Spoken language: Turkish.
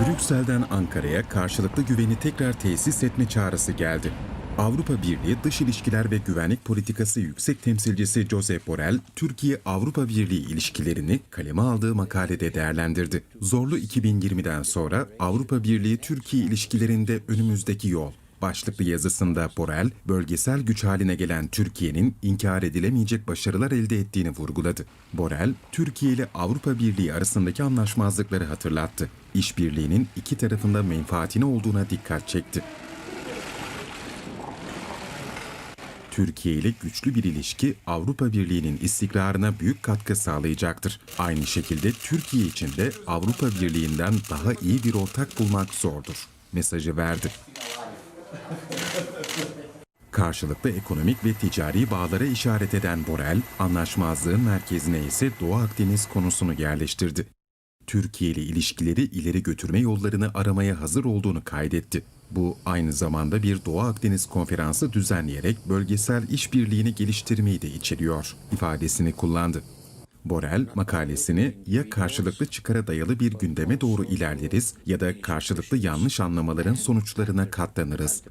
Brüksel'den Ankara'ya karşılıklı güveni tekrar tesis etme çağrısı geldi. Avrupa Birliği Dış İlişkiler ve Güvenlik Politikası Yüksek Temsilcisi Josep Borrell, Türkiye-Avrupa Birliği ilişkilerini kaleme aldığı makalede değerlendirdi. Zorlu 2020'den sonra Avrupa Birliği-Türkiye ilişkilerinde önümüzdeki yol başlıklı yazısında Borrell, bölgesel güç haline gelen Türkiye'nin inkar edilemeyecek başarılar elde ettiğini vurguladı. Borrell, Türkiye ile Avrupa Birliği arasındaki anlaşmazlıkları hatırlattı. İşbirliğinin iki tarafında menfaatine olduğuna dikkat çekti. Türkiye ile güçlü bir ilişki Avrupa Birliği'nin istikrarına büyük katkı sağlayacaktır. Aynı şekilde Türkiye için de Avrupa Birliği'nden daha iyi bir ortak bulmak zordur mesajı verdi. Karşılıklı ekonomik ve ticari bağlara işaret eden Borrell, anlaşmazlığın merkezine ise Doğu Akdeniz konusunu yerleştirdi. Türkiye ile ilişkileri ileri götürme yollarını aramaya hazır olduğunu kaydetti. Bu aynı zamanda bir Doğu Akdeniz konferansı düzenleyerek bölgesel işbirliğini geliştirmeyi de içeriyor ifadesini kullandı. Borel makalesini ya karşılıklı çıkara dayalı bir gündeme doğru ilerleriz ya da karşılıklı yanlış anlamaların sonuçlarına katlanırız